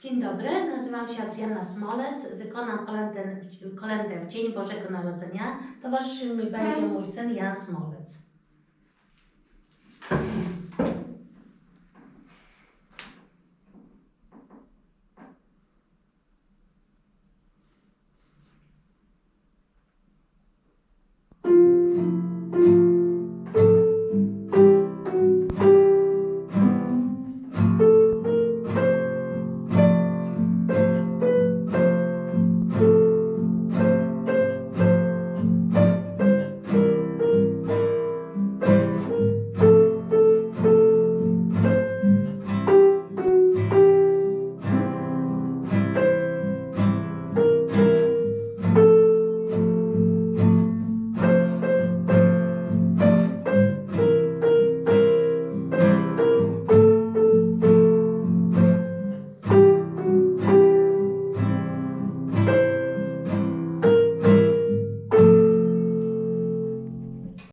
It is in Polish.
Dzień dobry, nazywam się Adriana Smolec. Wykonam kolędę, kolędę w Dzień Bożego Narodzenia. Towarzyszył mi będzie mój syn Jan Smolec.